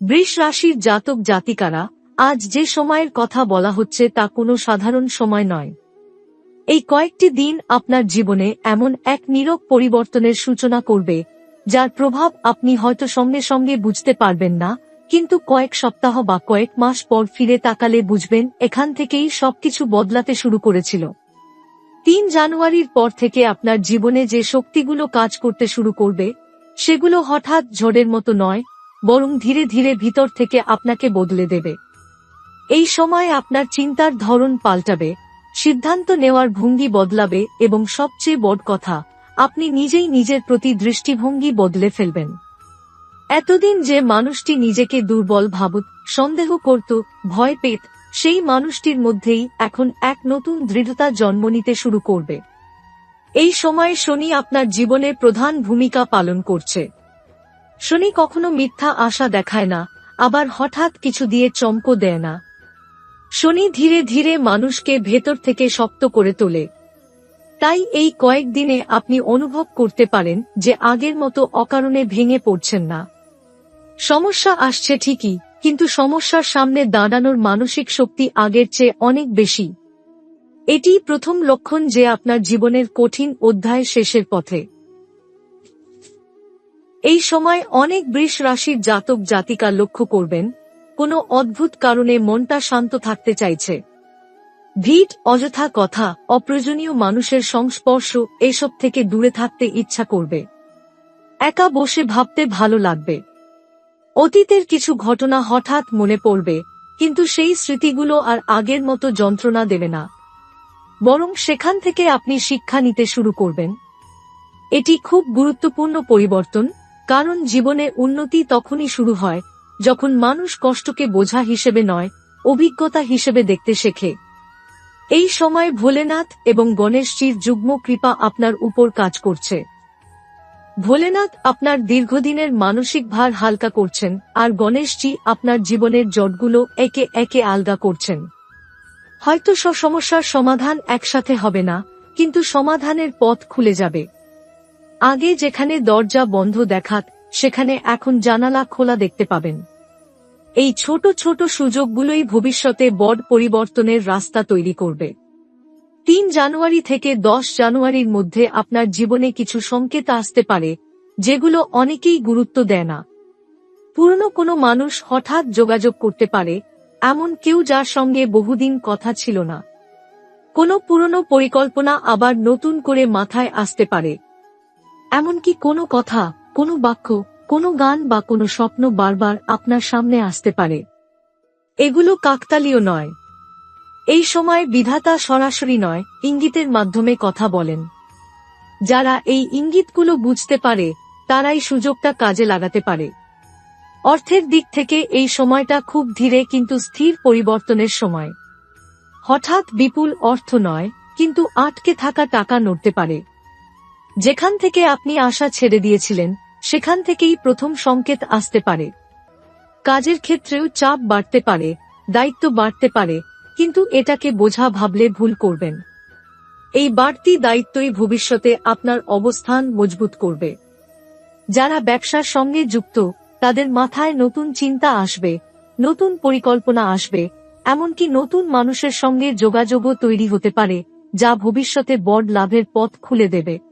বৃষ রাশির জাতক জাতিকারা, আজ যে সময়ের কথা বলা হচ্ছে তা কোনো সাধারণ সময় নয়। এই কয়েকটি দিন আপনার জীবনে এমন এক নীরব পরিবর্তনের সূচনা করবে, যার প্রভাব আপনি হয়তো সঙ্গে সঙ্গে বুঝতে পারবেন না, কিন্তু কয়েক সপ্তাহ বা কয়েক মাস পর ফিরে তাকালে বুঝবেন এখান থেকেই সবকিছু বদলাতে শুরু করেছিল। তিন জানুয়ারির পর থেকে আপনার জীবনে যে শক্তিগুলো কাজ করতে শুরু করবে, সেগুলো হঠাৎ ঝড়ের মতো নয় বরং ধীরে ধীরে ভিতর থেকে আপনাকে বদলে দেবে। এই সময় আপনার চিন্তার ধরন পাল্টাবে, সিদ্ধান্ত নেওয়ার ভঙ্গি বদলাবে এবং সবচেয়ে বড় কথা, আপনি নিজেই নিজের প্রতি দৃষ্টিভঙ্গি বদলে ফেলবেন। এতদিন যে মানুষটি নিজেকে দুর্বল ভাবুত, সন্দেহ করত, ভয় পেত, সেই মানুষটির মধ্যেই এখন এক নতুন দৃঢ়তা জন্ম নিতে শুরু করবে। এই সময় শনি আপনার জীবনে প্রধান ভূমিকা পালন করছে। শনি কখনো মিথ্যা আশা দেখায় না, আবার হঠাৎ কিছু দিয়ে চমক দেয় না। শনি ধীরে ধীরে মানুষকে ভেতর থেকে শক্ত করে তোলে। তাই এই কয়েকদিনে আপনি অনুভব করতে পারেন যে আগের মতো অকারণে ভেঙে পড়ছেন না। সমস্যা আসছে ঠিকই, কিন্তু সমস্যার সামনে দাঁড়ানোর মানসিক শক্তি আগের চেয়ে অনেক বেশি। এটি প্রথম লক্ষণ যে আপনার জীবনের কঠিন অধ্যায় শেষের পথে। এই সময় অনেক বৃষ রাশির জাতক জাতিকা লক্ষ্য করবেন, কোনো অদ্ভুত কারণে মনটা শান্ত থাকতে চাইছে। ভিট, অযথা কথা, অপ্রয়োজনীয় মানুষের সংস্পর্শ, এসব থেকে দূরে থাকতে ইচ্ছা করবে। একা বসে ভাবতে ভালো লাগবে। অতীতের কিছু ঘটনা হঠাৎ মনে পড়বে, কিন্তু সেই স্মৃতিগুলো আর আগের মতো যন্ত্রণা দেবে না। বরং সেখান থেকে আপনি শিক্ষা নিতে শুরু করবেন। এটি খুব গুরুত্বপূর্ণ পরিবর্তন কারণ জীবনে উন্নতি তখনই শুরু হয়, যখন মানুষ কষ্টকে বোঝা হিসেবে নয়, অভিজ্ঞতা হিসেবে দেখতে শেখে। এই সময় ভোলেনাথ এবং গণেশজির যুগ্ম কৃপা আপনার উপর কাজ করছে। ভোলেনাথ আপনার দীর্ঘদিনের মানসিক ভার হালকা করছেন, আর গণেশজি আপনার জীবনের জটগুলো একে একে আলগা করছেন। হয়তো সমস্যার সমাধান একসাথে হবে না, কিন্তু সমাধানের পথ খুলে যাবে। আগে যেখানে দরজা বন্ধ দেখাত, সেখানে এখন জানালা খোলা দেখতে পাবেন। এই ছোট ছোট সুযোগগুলোই ভবিষ্যতে বড় পরিবর্তনের রাস্তা তৈরি করবে। তিন জানুয়ারি থেকে দশ জানুয়ারির মধ্যে আপনার জীবনে কিছু সংকেত আসতে পারে, যেগুলো অনেকেই গুরুত্ব দেয় না। পুরনো কোনো মানুষ হঠাৎ যোগাযোগ করতে পারে, এমন কেউ যার সঙ্গে বহুদিন কথা ছিল না। কোনো পুরনো পরিকল্পনা আবার নতুন করে মাথায় আসতে পারে। এমনকি কোনো কথা, কোনো বাক্য, কোনো গান বা কোনো স্বপ্ন বারবার আপনার সামনে আসতে পারে। এগুলো কাকতালীয় নয়। এই সময় বিধাতা সরাসরি নয়, ইঙ্গিতের মাধ্যমে কথা বলেন। যারা এই ইঙ্গিতগুলো বুঝতে পারে, তারাই সুযোগটা কাজে লাগাতে পারে। অর্থের দিক থেকে এই সময়টা খুব ধীরে কিন্তু স্থির পরিবর্তনের সময়। হঠাৎ বিপুল অর্থ নয়, কিন্তু আটকে থাকা টাকা নড়তে পারে। যেখান থেকে আপনি আশা ছেড়ে দিয়েছিলেন, সেখান থেকেই প্রথম সংকেত আসতে পারে। কাজের ক্ষেত্রেও চাপ বাড়তে পারে, দায়িত্ব বাড়তে পারে, কিন্তু এটাকে বোঝা ভাবলে ভুল করবেন। এই বাড়তি দায়িত্বই ভবিষ্যতে আপনার অবস্থান মজবুত করবে। যারা ব্যবসার সঙ্গে যুক্ত, তাদের মাথায় নতুন চিন্তা আসবে, নতুন পরিকল্পনা আসবে, এমনকি নতুন মানুষের সঙ্গে যোগাযোগও তৈরি হতে পারে, যা ভবিষ্যতে বড় লাভের পথ খুলে দেবে।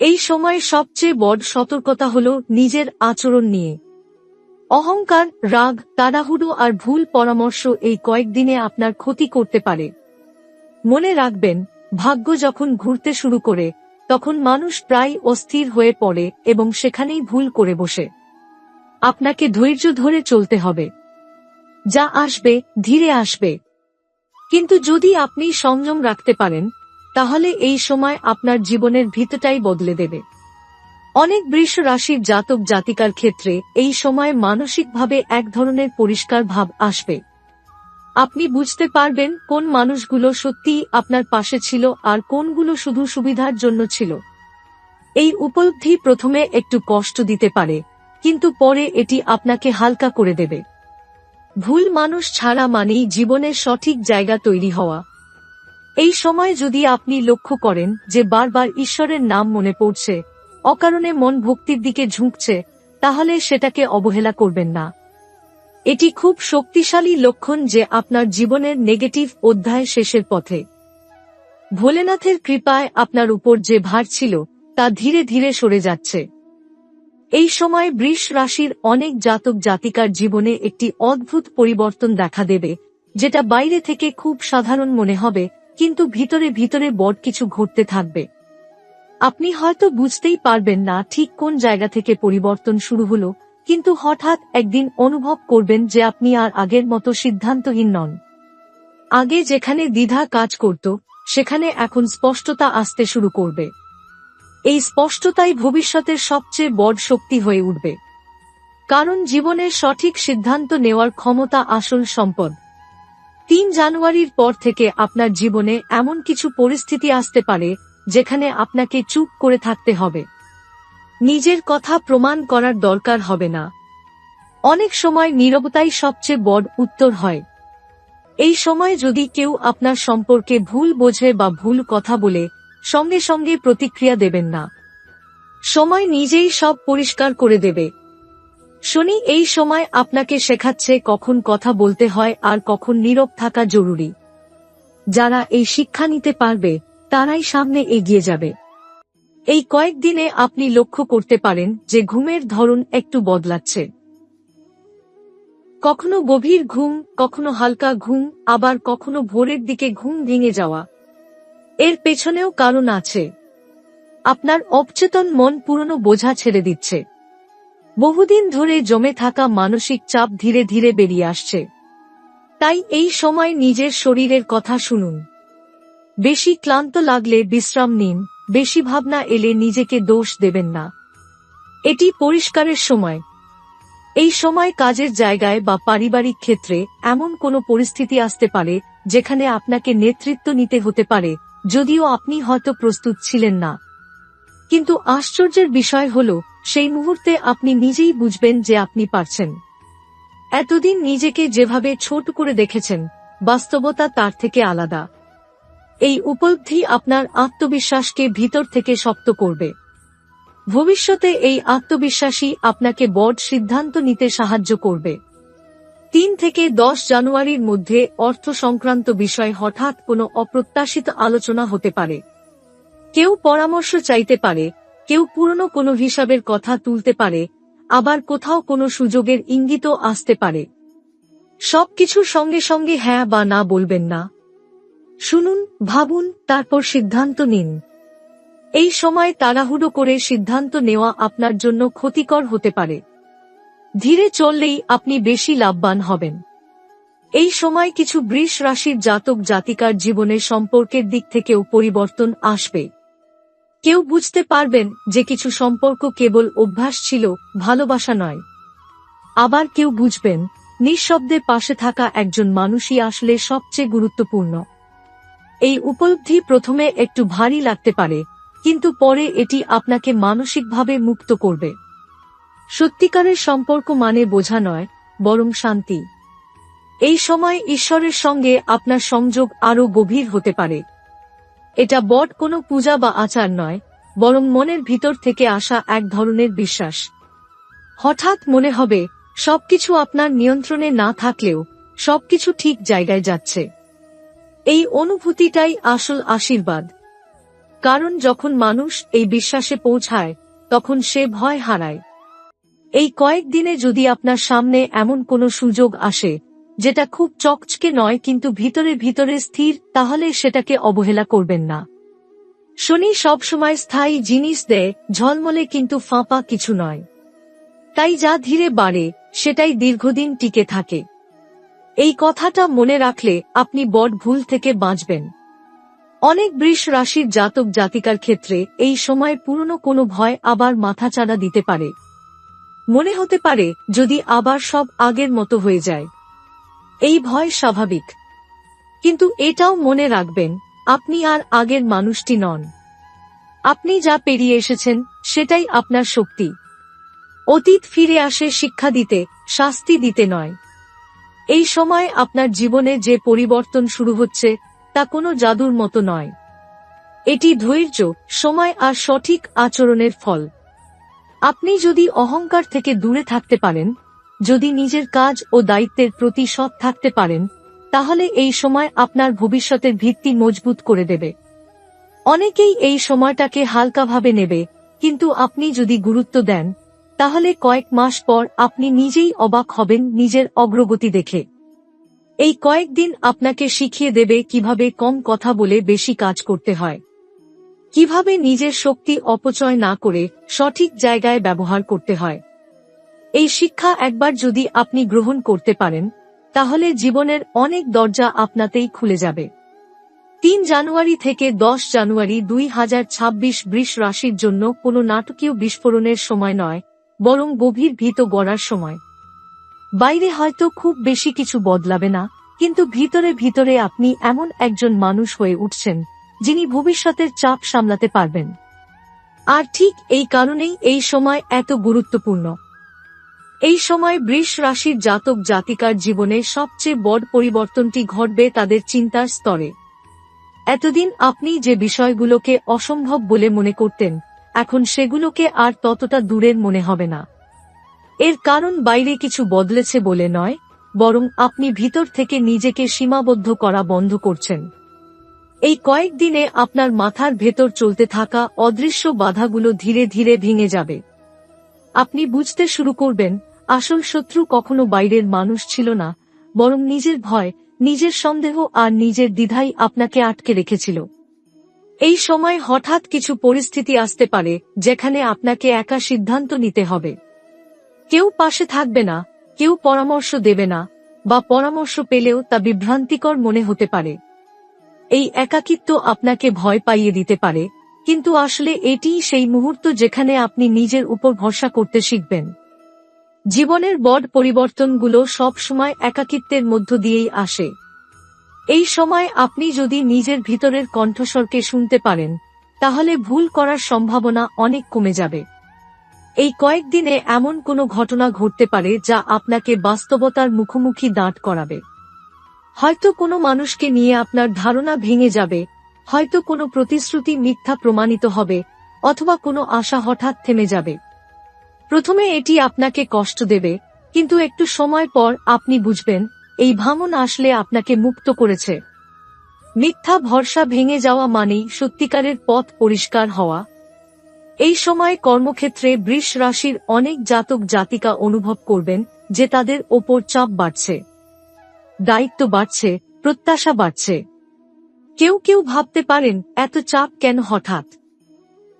এই সময় সবচেয়ে বড় সতর্কতা হল নিজের আচরণ নিয়ে। অহংকার, রাগ, তাড়াহুড়ো আর ভুল পরামর্শ এই কয়েকদিনে আপনার ক্ষতি করতে পারে। মনে রাখবেন, ভাগ্য যখন ঘুরতে শুরু করে, তখন মানুষ প্রায় অস্থির হয়ে পড়ে এবং সেখানেই ভুল করে বসে। আপনাকে ধৈর্য ধরে চলতে হবে। যা আসবে, ধীরে আসবে। কিন্তু যদি আপনি সংযম রাখতে পারেন তাহলে এই সময় আপনার জীবনের ভিতটাই বদলে দেবে। অনেক বৃষ রাশির জাতক জাতিকার ক্ষেত্রে এই সময় মানসিকভাবে এক ধরনের পরিষ্কার ভাব আসবে। আপনি বুঝতে পারবেন কোন মানুষগুলো সত্যিই আপনার পাশে ছিল আর কোনগুলো শুধু সুবিধার জন্য ছিল। এই উপলব্ধি প্রথমে একটু কষ্ট দিতে পারে, কিন্তু পরে এটি আপনাকে হালকা করে দেবে। ভুল মানুষ ছাড়া মানেই জীবনের সঠিক জায়গা তৈরি হওয়া। এই সময় যদি আপনি লক্ষ্য করেন যে বারবার ঈশ্বরের নাম মনে পড়ছে, অকারণে মন ভক্তির দিকে ঝুঁকছে, তাহলে সেটাকে অবহেলা করবেন না। এটি খুব শক্তিশালী লক্ষণ যে আপনার জীবনের নেগেটিভ অধ্যায় শেষের পথে। ভোলেনাথের কৃপায় আপনার উপর যে ভার ছিল, তা ধীরে ধীরে সরে যাচ্ছে। এই সময় বৃষ রাশির অনেক জাতক জাতিকার জীবনে একটি অদ্ভুত পরিবর্তন দেখা দেবে, যেটা বাইরে থেকে খুব সাধারণ মনে হবে কিন্তু ভিতরে ভিতরে বড় কিছু ঘটতে থাকবে। আপনি হয়তো বুঝতেই পারবেন না ঠিক কোন জায়গা থেকে পরিবর্তন শুরু হলো, কিন্তু হঠাৎ একদিন অনুভব করবেন যে আপনি আর আগের মতো সিদ্ধান্তহীন নন। আগে যেখানে দ্বিধা কাজ করত, সেখানে এখন স্পষ্টতা আসতে শুরু করবে। এই স্পষ্টতাই ভবিষ্যতের সবচেয়ে বড় শক্তি হয়ে উঠবে। কারণ জীবনের সঠিক সিদ্ধান্ত নেওয়ার ক্ষমতা আসল সম্পদ। তিন জানুয়ারির পর থেকে আপনার জীবনে এমন কিছু পরিস্থিতি আসতে পারে, যেখানে আপনাকে চুপ করে থাকতে হবে। নিজের কথা প্রমাণ করার দরকার হবে না। অনেক সময় নীরবতাই সবচেয়ে বড় উত্তর হয়। এই সময় যদি কেউ আপনার সম্পর্কে ভুল বোঝে বা ভুল কথা বলে, সঙ্গে সঙ্গে প্রতিক্রিয়া দেবেন না। সময় নিজেই সব পরিষ্কার করে দেবে। শনি, এই সময় আপনাকে শেখাচ্ছে কখন কথা বলতে হয় আর কখন নীরব থাকা জরুরি। যারা এই শিক্ষা নিতে পারবে, তারাই সামনে এগিয়ে যাবে। এই কয়েকদিনে আপনি লক্ষ্য করতে পারেন যে ঘুমের ধরন একটু বদলাচ্ছে। কখনো গভীর ঘুম, কখনো হালকা ঘুম, আবার কখনো ভোরের দিকে ঘুম ভেঙে যাওয়া। এর পেছনেও কারণ আছে। আপনার অবচেতন মন পুরনো বোঝা ছেড়ে দিচ্ছে। বহুদিন ধরে জমে থাকা মানসিক চাপ ধীরে ধীরে বেরিয়ে আসছে। তাই এই সময় নিজের শরীরের কথা শুনুন। বেশি ক্লান্ত লাগলে বিশ্রাম নিন, বেশি ভাবনা এলে নিজেকে দোষ দেবেন না। এটি পরিষ্কারের সময়। এই সময় কাজের জায়গায় বা পারিবারিক ক্ষেত্রে এমন কোনো পরিস্থিতি আসতে পারে যেখানে আপনাকে নেতৃত্ব নিতে হতে পারে, যদিও আপনি হয়তো প্রস্তুত ছিলেন না। কিন্তু আশ্চর্যের বিষয় হল সেই মুহূর্তে আপনি নিজেই বুঝবেন যে আপনি পারছেন। এতদিন নিজেকে যেভাবে ছোট করে দেখেছেন, বাস্তবতা তার থেকে আলাদা। এই উপলব্ধি আপনার আত্মবিশ্বাসকে ভিতর থেকে শক্ত করবে। ভবিষ্যতে এই আত্মবিশ্বাসী আপনাকে বড় সিদ্ধান্ত নিতে সাহায্য করবে। তিন থেকে দশ জানুয়ারির মধ্যে অর্থ সংক্রান্ত বিষয় হঠাৎ কোনো অপ্রত্যাশিত আলোচনা হতে পারে। কেউ পরামর্শ চাইতে পারে কেউ পুরনো কোনো হিসাবের কথা তুলতে পারে, আবার কোথাও কোনো সুযোগের ইঙ্গিতও আসতে পারে। সবকিছুর সঙ্গে সঙ্গে হ্যাঁ বা না বলবেন না। শুনুন, ভাবুন, তারপর সিদ্ধান্ত নিন। এই সময় তাড়াহুড়ো করে সিদ্ধান্ত নেওয়া আপনার জন্য ক্ষতিকর হতে পারে। ধীরে চললেই আপনি বেশি লাভবান হবেন। এই সময় কিছু বৃষ রাশির জাতক জাতিকার জীবনে সম্পর্কের দিক থেকেও পরিবর্তন আসবে। কেউ বুঝতে পারবেন যে কিছু সম্পর্ক কেবল অভ্যাস ছিল, ভালোবাসা নয়। আবার কেউ বুঝবেন, নিঃশব্দে পাশে থাকা একজন মানুষই আসলে সবচেয়ে গুরুত্বপূর্ণ। এই উপলব্ধি প্রথমে একটু ভারী লাগতে পারে, কিন্তু পরে এটি আপনাকে মানসিকভাবে মুক্ত করবে। সত্যিকারের সম্পর্ক মানে বোঝা নয়, বরং শান্তি। এই সময় ঈশ্বরের সঙ্গে আপনার সংযোগ আরও গভীর হতে পারে। এটা বট কোনো পূজা বা আচার নয়, বরং মনের ভিতর থেকে আসা এক ধরনের বিশ্বাস। হঠাৎ মনে হবে, সবকিছু আপনার নিয়ন্ত্রণে না থাকলেও সবকিছু ঠিক জায়গায় যাচ্ছে। এই অনুভূতিটাই আসল আশীর্বাদ। কারণ যখন মানুষ এই বিশ্বাসে পৌঁছায়, তখন সে ভয় হারায়। এই কয়েকদিনে যদি আপনার সামনে এমন কোনো সুযোগ আসে যেটা খুব চকচকে নয় কিন্তু ভিতরে ভিতরে স্থির, তাহলে সেটাকে অবহেলা করবেন না। শনি সবসময় স্থায়ী জিনিস দেয়, ঝলমলে কিন্তু ফাঁপা কিছু নয়। তাই যা ধীরে বাড়ে, সেটাই দীর্ঘদিন টিকে থাকে। এই কথাটা মনে রাখলে আপনি বট ভুল থেকে বাঁচবেন। অনেক বৃষ রাশির জাতক জাতিকার ক্ষেত্রে এই সময় পুরনো কোনো ভয় আবার মাথাচাড়া দিতে পারে। মনে হতে পারে যদি আবার সব আগের মতো হয়ে যায়। এই ভয় স্বাভাবিক। কিন্তু এটাও মনে রাখবেন, আপনি আর আগের মানুষটি নন। আপনি যা পেরিয়ে এসেছেন, সেটাই আপনার শক্তি। অতীত ফিরে আসে শিক্ষা দিতে, শাস্তি দিতে নয়। এই সময় আপনার জীবনে যে পরিবর্তন শুরু হচ্ছে, তা কোনো জাদুর মতো নয়। এটি ধৈর্য, সময় আর সঠিক আচরণের ফল। আপনি যদি অহংকার থেকে দূরে থাকতে পারেন যদি নিজের কাজ ও দায়িত্বের প্রতি সৎ থাকতে পারেন, তাহলে এই সময় আপনার ভবিষ্যতের ভিত্তি মজবুত করে দেবে। অনেকেই এই সময়টাকে হালকাভাবে নেবে, কিন্তু আপনি যদি গুরুত্ব দেন, তাহলে কয়েক মাস পর আপনি নিজেই অবাক হবেন নিজের অগ্রগতি দেখে। এই কয়েকদিন আপনাকে শিখিয়ে দেবে কীভাবে কম কথা বলে বেশি কাজ করতে হয়। কীভাবে নিজের শক্তি অপচয় না করে সঠিক জায়গায় ব্যবহার করতে হয়। এই শিক্ষা একবার যদি আপনি গ্রহণ করতে পারেন, তাহলে জীবনের অনেক দরজা আপনাতেই খুলে যাবে। তিন জানুয়ারি থেকে দশ জানুয়ারি দুই হাজার ছাব্বিশ বৃষ রাশির জন্য কোনো নাটকীয় বিস্ফোরণের সময় নয়, বরং গভীর ভীত গড়ার সময়। বাইরে হয়তো খুব বেশি কিছু বদলাবে না, কিন্তু ভিতরে ভিতরে আপনি এমন একজন মানুষ হয়ে উঠছেন, যিনি ভবিষ্যতের চাপ সামলাতে পারবেন। আর ঠিক এই কারণেই এই সময় এত গুরুত্বপূর্ণ। এই সময় বৃষ রাশির জাতক জাতিকার জীবনে সবচেয়ে বড় পরিবর্তনটি ঘটবে তাদের চিন্তার স্তরে। এতদিন আপনি যে বিষয়গুলোকে অসম্ভব বলে মনে করতেন, এখন সেগুলোকে আর ততটা দূরের মনে হবে না। এর কারণ বাইরে কিছু বদলেছে বলে নয়, বরং আপনি ভিতর থেকে নিজেকে সীমাবদ্ধ করা বন্ধ করছেন। এই কয়েকদিনে আপনার মাথার ভেতর চলতে থাকা অদৃশ্য বাধাগুলো ধীরে ধীরে ভেঙে যাবে। আপনি বুঝতে শুরু করবেন আসল শত্রু কখনো বাইরের মানুষ ছিল না, বরং নিজের ভয়, নিজের সন্দেহ আর নিজের দ্বিধাই আপনাকে আটকে রেখেছিল। এই সময় হঠাৎ কিছু পরিস্থিতি আসতে পারে, যেখানে আপনাকে একা সিদ্ধান্ত নিতে হবে। কেউ পাশে থাকবে না, কেউ পরামর্শ দেবে না, বা পরামর্শ পেলেও তা বিভ্রান্তিকর মনে হতে পারে। এই একাকিত্ব আপনাকে ভয় পাইয়ে দিতে পারে, কিন্তু আসলে এটিই সেই মুহূর্ত যেখানে আপনি নিজের উপর ভরসা করতে শিখবেন। জীবনের বড় পরিবর্তনগুলো সব সময় একাকিত্বের মধ্য দিয়েই আসে। এই সময় আপনি যদি নিজের ভিতরের কণ্ঠস্বরকে শুনতে পারেন, তাহলে ভুল করার সম্ভাবনা অনেক কমে যাবে। এই কয়েকদিনে এমন কোনো ঘটনা ঘটতে পারে যা আপনাকে বাস্তবতার মুখোমুখি দাঁট করাবে। হয়তো কোনো মানুষকে নিয়ে আপনার ধারণা ভেঙে যাবে, হয়তো কোনো প্রতিশ্রুতি মিথ্যা প্রমাণিত হবে, অথবা কোনো আশা হঠাৎ থেমে যাবে। প্রথমে এটি আপনাকে কষ্ট দেবে, কিন্তু একটু সময় পর আপনি বুঝবেন, এই ভাঙন আসলে আপনাকে মুক্ত করেছে। মিথ্যা ভরসা ভেঙে যাওয়া মানেই সত্যিকারের পথ পরিষ্কার হওয়া। এই সময় কর্মক্ষেত্রে বৃষ রাশির অনেক জাতক জাতিকা অনুভব করবেন, যে তাদের ওপর চাপ বাড়ছে। দায়িত্ব বাড়ছে, প্রত্যাশা বাড়ছে। কেউ কেউ ভাবতে পারেন, এত চাপ কেন হঠাৎ?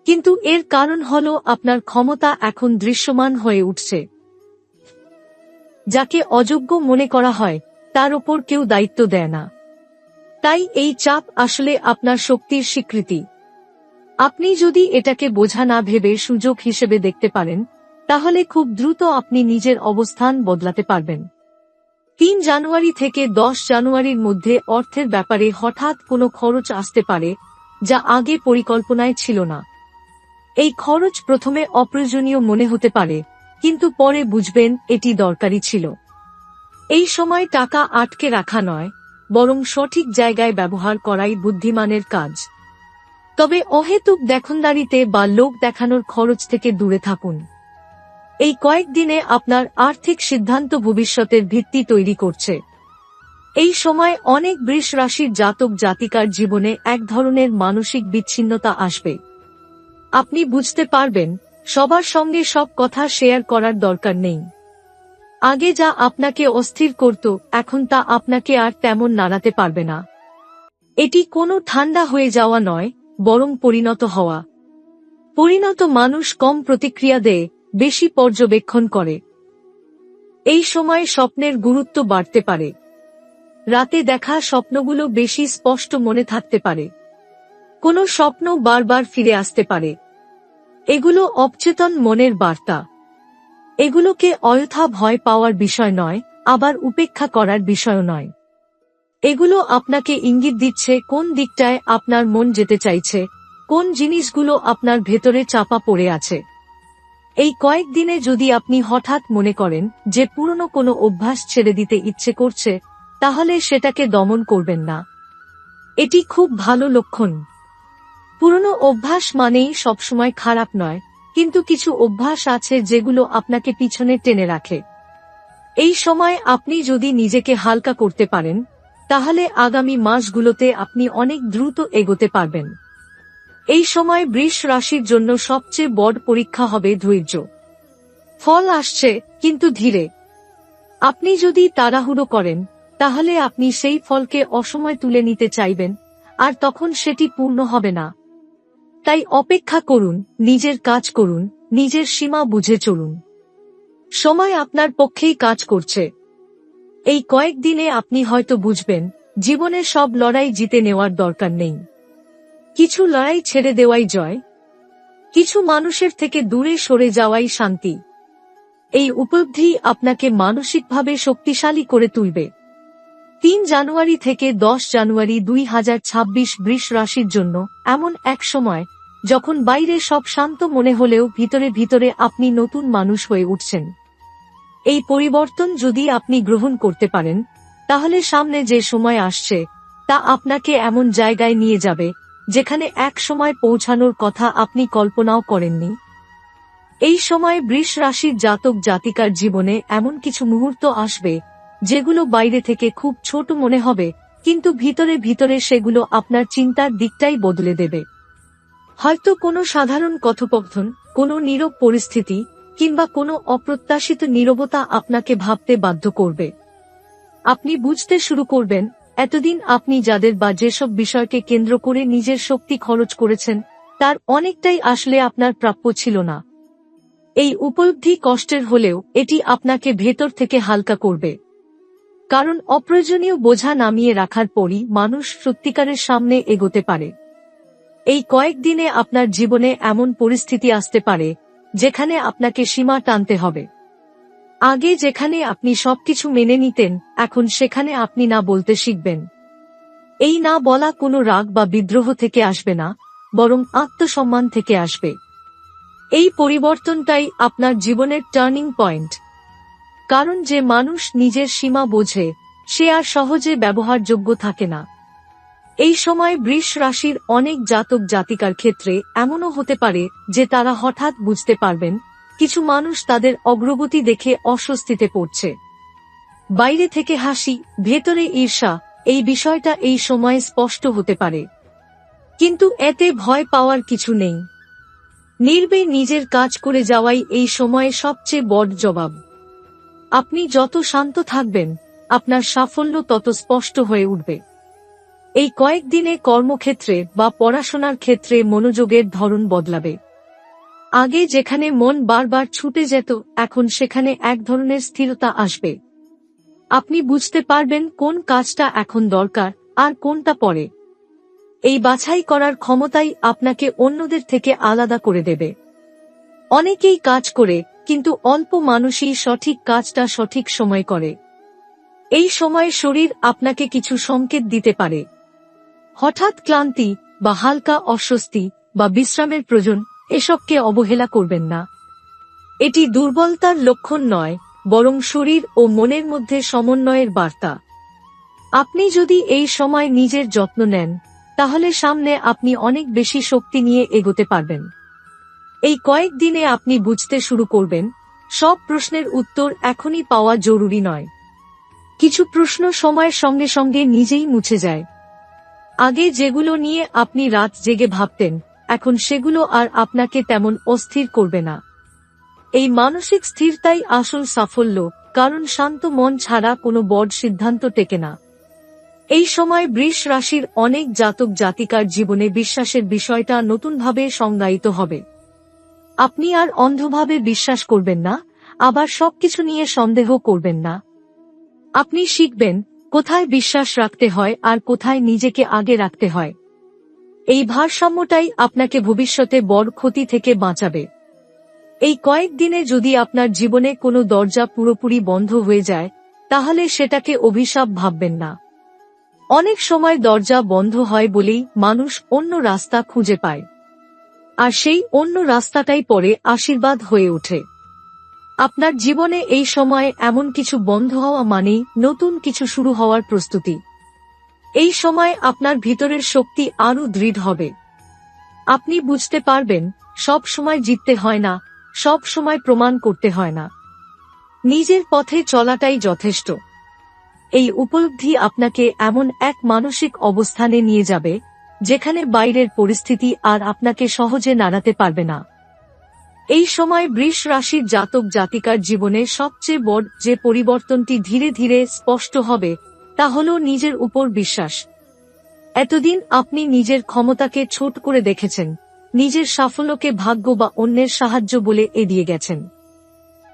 কিন্তু এর কারণ হল আপনার ক্ষমতা এখন দৃশ্যমান হয়ে উঠছে। যাকে অযোগ্য মনে করা হয়, তার ওপর কেউ দায়িত্ব দেয় না। তাই এই চাপ আসলে আপনার শক্তির স্বীকৃতি। আপনি যদি এটাকে বোঝা না ভেবে সুযোগ হিসেবে দেখতে পারেন, তাহলে খুব দ্রুত আপনি নিজের অবস্থান বদলাতে পারবেন। তিন জানুয়ারি থেকে দশ জানুয়ারির মধ্যে অর্থের ব্যাপারে হঠাৎ কোনো খরচ আসতে পারে, যা আগে পরিকল্পনায় ছিল না। এই খরচ প্রথমে অপ্রয়োজনীয় মনে হতে পারে, কিন্তু পরে বুঝবেন এটি দরকারি ছিল। এই সময় টাকা আটকে রাখা নয়, বরং সঠিক জায়গায় ব্যবহার করাই বুদ্ধিমানের কাজ। তবে অহেতুক দেখনদারিতে বা লোক দেখানোর খরচ থেকে দূরে থাকুন। এই কয়েকদিনে আপনার আর্থিক সিদ্ধান্ত ভবিষ্যতের ভিত্তি তৈরি করছে। এই সময় অনেক বৃষ রাশির জাতক জাতিকার জীবনে এক ধরনের মানসিক বিচ্ছিন্নতা আসবে। আপনি বুঝতে পারবেন, সবার সঙ্গে সব কথা শেয়ার করার দরকার নেই। আগে যা আপনাকে অস্থির করত, এখন তা আপনাকে আর তেমন নাড়াতে পারবে না। এটি কোনো ঠান্ডা হয়ে যাওয়া নয়, বরং পরিণত হওয়া। পরিণত মানুষ কম প্রতিক্রিয়া দেয়, বেশি পর্যবেক্ষণ করে। এই সময় স্বপ্নের গুরুত্ব বাড়তে পারে। রাতে দেখা স্বপ্নগুলো বেশি স্পষ্ট মনে থাকতে পারে। কোনো স্বপ্ন বারবার ফিরে আসতে পারে। এগুলো অবচেতন মনের বার্তা। এগুলোকে অযথা ভয় পাওয়ার বিষয় নয়, আবার উপেক্ষা করার বিষয় নয়। এগুলো আপনাকে ইঙ্গিত দিচ্ছে কোন দিকটায় আপনার মন যেতে চাইছে, কোন জিনিসগুলো আপনার ভেতরে চাপা পড়ে আছে। এই কয়েকদিনে যদি আপনি হঠাৎ মনে করেন যে পুরনো কোনো অভ্যাস ছেড়ে দিতে ইচ্ছে করছে, তাহলে সেটাকে দমন করবেন না। এটি খুব ভালো লক্ষণ। পুরনো অভ্যাস মানেই সবসময় খারাপ নয়, কিন্তু কিছু অভ্যাস আছে যেগুলো আপনাকে পিছনে টেনে রাখে। এই সময় আপনি যদি নিজেকে হালকা করতে পারেন, তাহলে আগামী মাসগুলোতে আপনি অনেক দ্রুত এগোতে পারবেন। এই সময় বৃষ রাশির জন্য সবচেয়ে বড় পরীক্ষা হবে ধৈর্য। ফল আসছে, কিন্তু ধীরে। আপনি যদি তাড়াহুড়ো করেন, তাহলে আপনি সেই ফলকে অসময় তুলে নিতে চাইবেন, আর তখন সেটি পূর্ণ হবে না। তাই অপেক্ষা করুন, নিজের কাজ করুন, নিজের সীমা বুঝে চলুন। সময় আপনার পক্ষেই কাজ করছে। এই কয়েকদিনে আপনি হয়তো বুঝবেন জীবনের সব লড়াই জিতে নেওয়ার দরকার নেই। কিছু লড়াই ছেড়ে দেওয়াই জয়। কিছু মানুষের থেকে দূরে সরে যাওয়াই শান্তি। এই উপলব্ধি আপনাকে মানসিকভাবে শক্তিশালী করে তুলবে। তিন জানুয়ারি থেকে দশ জানুয়ারি দুই হাজার ছাব্বিশ বৃষ রাশির জন্য এমন এক সময় যখন বাইরে সব শান্ত মনে হলেও ভিতরে ভিতরে আপনি নতুন মানুষ হয়ে উঠছেন। এই পরিবর্তন যদি আপনি গ্রহণ করতে পারেন, তাহলে সামনে যে সময় আসছে, তা আপনাকে এমন জায়গায় নিয়ে যাবে, যেখানে এক সময় পৌঁছানোর কথা আপনি কল্পনাও করেননি। এই সময় বৃষ রাশির জাতক জাতিকার জীবনে এমন কিছু মুহূর্ত আসবে, যেগুলো বাইরে থেকে খুব ছোট মনে হবে, কিন্তু ভিতরে ভিতরে সেগুলো আপনার চিন্তার দিকটাই বদলে দেবে। হয়তো কোনো সাধারণ কথোপকথন, কোনো নীরব পরিস্থিতি, কিংবা কোনো অপ্রত্যাশিত নীরবতা আপনাকে ভাবতে বাধ্য করবে। আপনি বুঝতে শুরু করবেন, এতদিন আপনি যাদের বা যেসব বিষয়কে কেন্দ্র করে নিজের শক্তি খরচ করেছেন, তার অনেকটাই আসলে আপনার প্রাপ্য ছিল না। এই উপলব্ধি কষ্টের হলেও এটি আপনাকে ভেতর থেকে হালকা করবে। কারণ অপ্রয়োজনীয় বোঝা নামিয়ে রাখার পরই মানুষ সত্যিকারের সামনে এগোতে পারে। এই কয়েকদিনে আপনার জীবনে এমন পরিস্থিতি আসতে পারে, যেখানে আপনাকে সীমা টানতে হবে। আগে যেখানে আপনি সবকিছু মেনে নিতেন, এখন সেখানে আপনি না বলতে শিখবেন। এই না বলা কোনো রাগ বা বিদ্রোহ থেকে আসবে না, বরং আত্মসম্মান থেকে আসবে। এই পরিবর্তনটাই আপনার জীবনের টার্নিং পয়েন্ট। কারণ যে মানুষ নিজের সীমা বোঝে, সে আর সহজে ব্যবহারযোগ্য থাকে না। এই সময় বৃষ রাশির অনেক জাতক জাতিকার ক্ষেত্রে এমনও হতে পারে যে তারা হঠাৎ বুঝতে পারবেন, কিছু মানুষ তাদের অগ্রগতি দেখে অস্বস্তিতে পড়ছে। বাইরে থেকে হাসি, ভেতরে ঈর্ষা, এই বিষয়টা এই সময়ে স্পষ্ট হতে পারে। কিন্তু এতে ভয় পাওয়ার কিছু নেই। নির্বে নিজের কাজ করে যাওয়াই এই সময়ে সবচেয়ে বড় জবাব। আপনি যত শান্ত থাকবেন, আপনার সাফল্য তত স্পষ্ট হয়ে উঠবে। এই কয়েকদিনে কর্মক্ষেত্রে বা পড়াশোনার ক্ষেত্রে মনোযোগের ধরন বদলাবে। আগে যেখানে মন বারবার ছুটে যেত, এখন সেখানে এক ধরনের স্থিরতা আসবে। আপনি বুঝতে পারবেন কোন কাজটা এখন দরকার আর কোনটা পরে। এই বাছাই করার ক্ষমতাই আপনাকে অন্যদের থেকে আলাদা করে দেবে। অনেকেই কাজ করে, কিন্তু অল্প মানুষই সঠিক কাজটা সঠিক সময় করে। এই সময় শরীর আপনাকে কিছু সংকেত দিতে পারে। হঠাৎ ক্লান্তি বা হালকা অস্বস্তি বা বিশ্রামের প্রয়োজন এসবকে অবহেলা করবেন না। এটি দুর্বলতার লক্ষণ নয়, বরং শরীর ও মনের মধ্যে সমন্বয়ের বার্তা। আপনি যদি এই সময় নিজের যত্ন নেন, তাহলে সামনে আপনি অনেক বেশি শক্তি নিয়ে এগোতে পারবেন। এই কয়েক দিনে আপনি বুঝতে শুরু করবেন, সব প্রশ্নের উত্তর এখনই পাওয়া জরুরি নয়। কিছু প্রশ্ন সময়ের সঙ্গে সঙ্গে নিজেই মুছে যায়। আগে যেগুলো নিয়ে আপনি রাত জেগে ভাবতেন, এখন সেগুলো আর আপনাকে তেমন অস্থির করবে না। এই মানসিক স্থিরতাই আসল সাফল্য, কারণ শান্ত মন ছাড়া কোনো বড় সিদ্ধান্ত টেকে না। এই সময় বৃষ রাশির অনেক জাতক জাতিকার জীবনে বিশ্বাসের বিষয়টা নতুনভাবে সংজ্ঞায়িত হবে। আপনি আর অন্ধভাবে বিশ্বাস করবেন না, আবার সবকিছু নিয়ে সন্দেহ করবেন না। আপনি শিখবেন কোথায় বিশ্বাস রাখতে হয় আর কোথায় নিজেকে আগে রাখতে হয়। এই ভারসাম্যটাই আপনাকে ভবিষ্যতে বড় ক্ষতি থেকে বাঁচাবে। এই কয়েক দিনে যদি আপনার জীবনে কোনো দরজা পুরোপুরি বন্ধ হয়ে যায়, তাহলে সেটাকে অভিশাপ ভাববেন না। অনেক সময় দরজা বন্ধ হয় বলেই মানুষ অন্য রাস্তা খুঁজে পায়। আর সেই অন্য রাস্তাটাই পরে আশীর্বাদ হয়ে ওঠে। আপনার জীবনে এই সময় এমন কিছু বন্ধ হওয়া মানেই নতুন কিছু শুরু হওয়ার প্রস্তুতি। এই সময় আপনার ভিতরের শক্তি আরও দৃঢ় হবে। আপনি বুঝতে পারবেন, সব সময় জিততে হয় না, সব সময় প্রমাণ করতে হয় না। নিজের পথে চলাটাই যথেষ্ট। এই উপলব্ধি আপনাকে এমন এক মানসিক অবস্থানে নিয়ে যাবে, যেখানে বাইরের পরিস্থিতি আর আপনাকে সহজে নাড়াতে পারবে না। এই সময় বৃষ রাশির জাতক জাতিকার জীবনে সবচেয়ে বড় যে পরিবর্তনটি ধীরে ধীরে স্পষ্ট হবে, তা হল নিজের উপর বিশ্বাস। এতদিন আপনি নিজের ক্ষমতাকে ছোট করে দেখেছেন, নিজের সাফল্যকে ভাগ্য বা অন্যের সাহায্য বলে এড়িয়ে গেছেন।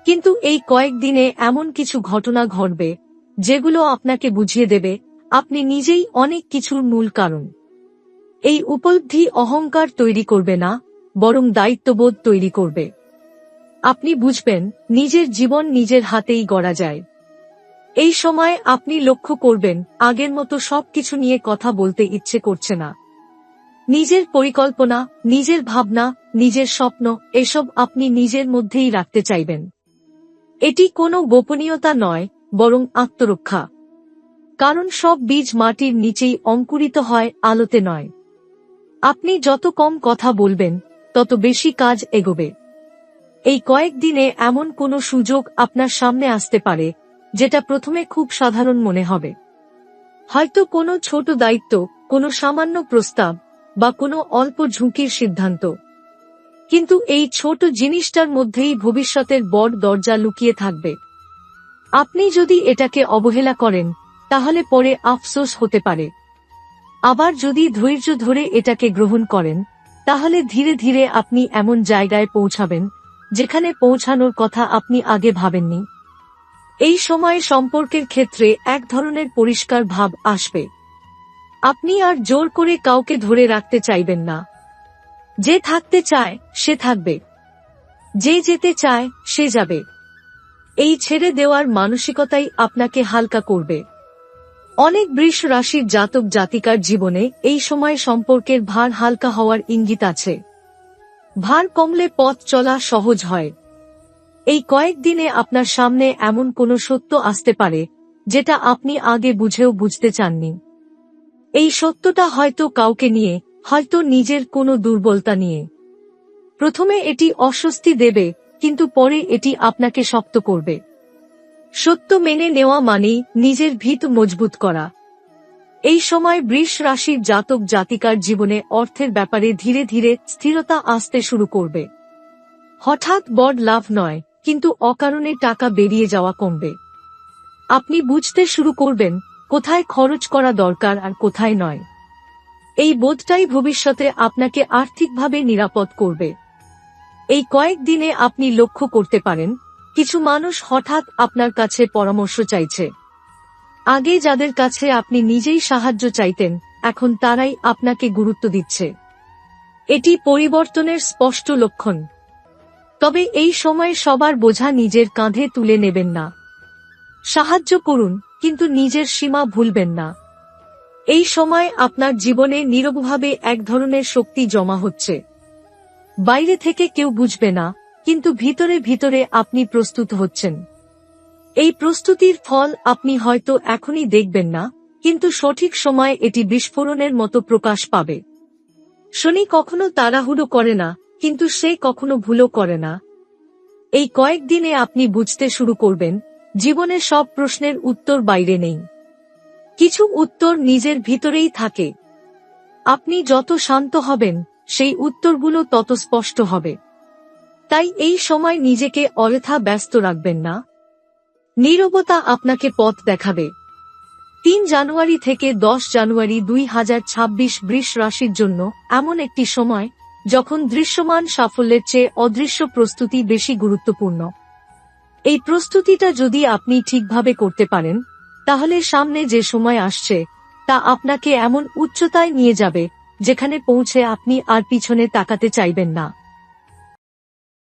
কিন্তু এই কয়েকদিনে এমন কিছু ঘটনা ঘটবে, যেগুলো আপনাকে বুঝিয়ে দেবে, আপনি নিজেই অনেক কিছুর মূল কারণ। এই উপলব্ধি অহংকার তৈরি করবে না বরং দায়িত্ববোধ তৈরি করবে। আপনি বুঝবেন, নিজের জীবন নিজের হাতেই গড়া যায়। এই সময় আপনি লক্ষ্য করবেন, আগের মতো সবকিছু নিয়ে কথা বলতে ইচ্ছে করছে না। নিজের পরিকল্পনা, নিজের ভাবনা, নিজের স্বপ্ন, এসব আপনি নিজের মধ্যেই রাখতে চাইবেন। এটি কোনো গোপনীয়তা নয়, বরং আত্মরক্ষা। কারণ সব বীজ মাটির নিচেই অঙ্কুরিত হয়, আলোতে নয়। আপনি যত কম কথা বলবেন তত বেশি কাজ এগোবে। এই কয়েকদিনে এমন কোনো সুযোগ আপনার সামনে আসতে পারে, যেটা প্রথমে খুব সাধারণ মনে হবে। হয়তো কোনো ছোট দায়িত্ব, কোনো সামান্য প্রস্তাব, বা কোনো অল্প ঝুঁকির সিদ্ধান্ত। কিন্তু এই ছোট জিনিসটার মধ্যেই ভবিষ্যতের বড় দরজা লুকিয়ে থাকবে। আপনি যদি এটাকে অবহেলা করেন, তাহলে পরে আফসোস হতে পারে। আবার যদি ধৈর্য ধরে এটাকে গ্রহণ করেন তাহলে ধীরে ধীরে আপনি এমন জায়গায় পৌঁছাবেন, যেখানে পৌঁছানোর কথা আপনি আগে ভাবেননি। এই সময়ে সম্পর্কের ক্ষেত্রে এক ধরনের পরিষ্কার ভাব আসবে। আপনি আর জোর করে কাউকে ধরে রাখতে চাইবেন না। যে থাকতে চায়, সে থাকবে। যে যেতে চায়, সে যাবে। এই ছেড়ে দেওয়ার মানসিকতাই আপনাকে হালকা করবে। অনেক বৃষ রাশির জাতক জাতিকার জীবনে এই সময় সম্পর্কের ভার হালকা হওয়ার ইঙ্গিত আছে। ভার কমলে পথ চলা সহজ হয়। এই কয়েকদিনে আপনার সামনে এমন কোনো সত্য আসতে পারে, যেটা আপনি আগে বুঝেও বুঝতে চাননি। এই সত্যটা হয়তো কাউকে নিয়ে, হয়তো নিজের কোনো দুর্বলতা নিয়ে। প্রথমে এটি অস্বস্তি দেবে, কিন্তু পরে এটি আপনাকে শক্ত করবে। সত্য মেনে নেওয়া মানেই নিজের ভিত মজবুত করা। এই সময় বৃষ রাশির জাতক জাতিকার জীবনে অর্থের ব্যাপারে ধীরে ধীরে স্থিরতা আসতে শুরু করবে। হঠাৎ বড় লাভ নয়, কিন্তু অকারণে টাকা বেরিয়ে যাওয়া কমবে। আপনি বুঝতে শুরু করবেন, কোথায় খরচ করা দরকার আর কোথায় নয়। এই বোধটাই ভবিষ্যতে আপনাকে আর্থিকভাবে নিরাপদ করবে। এই কয়েকদিনে আপনি লক্ষ্য করতে পারেন কিছু মানুষ হঠাৎ আপনার কাছে পরামর্শ চাইছে। আগে যাদের কাছে আপনি নিজেই সাহায্য চাইতেন, এখন তারাই আপনাকে গুরুত্ব দিচ্ছে। এটি পরিবর্তনের স্পষ্ট লক্ষণ। তবে এই সময় সবার বোঝা নিজের কাঁধে তুলে নেবেন না। সাহায্য করুন, কিন্তু নিজের সীমা ভুলবেন না। এই সময় আপনার জীবনে নীরবভাবে এক ধরনের শক্তি জমা হচ্ছে। বাইরে থেকে কেউ বুঝবে না কিন্তু ভিতরে ভিতরে আপনি প্রস্তুত হচ্ছেন। এই প্রস্তুতির ফল আপনি হয়তো এখনই দেখবেন না, কিন্তু সঠিক সময় এটি বিস্ফোরণের মতো প্রকাশ পাবে। শনি কখনো তাড়াহুড়ো করে না, কিন্তু সে কখনো ভুলও করে না। এই কয়েকদিনে আপনি বুঝতে শুরু করবেন জীবনের সব প্রশ্নের উত্তর বাইরে নেই। কিছু উত্তর নিজের ভিতরেই থাকে। আপনি যত শান্ত হবেন, সেই উত্তরগুলো তত স্পষ্ট হবে। তাই এই সময় নিজেকে অযথা ব্যস্ত রাখবেন না। নীরবতা আপনাকে পথ দেখাবে। তিন জানুয়ারি থেকে দশ জানুয়ারি দুই হাজার ছাব্বিশ বৃষ রাশির জন্য এমন একটি সময়, যখন দৃশ্যমান সাফল্যের চেয়ে অদৃশ্য প্রস্তুতি বেশি গুরুত্বপূর্ণ। এই প্রস্তুতিটা যদি আপনি ঠিকভাবে করতে পারেন, তাহলে সামনে যে সময় আসছে, তা আপনাকে এমন উচ্চতায় নিয়ে যাবে, যেখানে পৌঁছে আপনি আর পিছনে তাকাতে চাইবেন না।